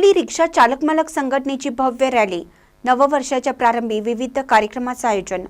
माऊली रिक्षा चालक मालक संघटनेची भव्य रॅली नववर्षाच्या प्रारंभी विविध कार्यक्रमाचं आयोजन.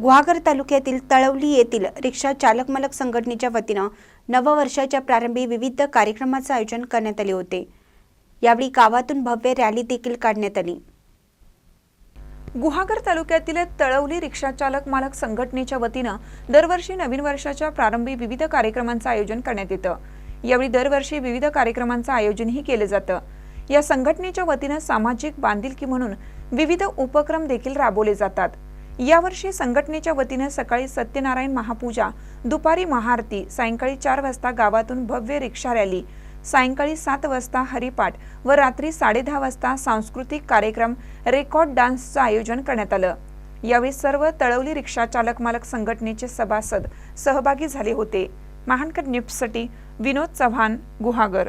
गुहागर तालुक्यातील तळवली येथील रिक्षा चालक मालक संघटनेच्या वतीनं नववर्षाच्या प्रारंभी विविध कार्यक्रमाचं आयोजन करण्यात आले होते. यावेळी गावातून भव्य रॅली देखील काढण्यात आली. गुहागर तालुक्यातील तळवली रिक्षा चालक मालक संघटनेच्या वतीनं दरवर्षी नवीन वर्षाच्या प्रारंभी विविध कार्यक्रमांचं आयोजन करण्यात येतं. यावेळी दरवर्षी विविध कार्यक्रमांचं आयोजनही केलं जातं. या संघटनेच्या वतीनं सामाजिक बांधिलकी म्हणून विविध उपक्रम देखील राबवले जातात. यावर्षी संघटनेच्या वतीनं सकाळी सत्यनारायण महापूजा दुपारी महाआरती सायंकाळी चार वाजता गावातून भव्य रिक्षा रॅली सायंकाळी सात वाजता हरिपाठ व रात्री साडेदहा वाजता सांस्कृतिक कार्यक्रम रेकॉर्ड डान्सचं आयोजन करण्यात आलं. यावेळी सर्व तळवली रिक्षा चालक मालक संघटनेचे सभासद सहभागी झाले होते. महानकर न्यूजसाठी विनोद चव्हाण गुहागर.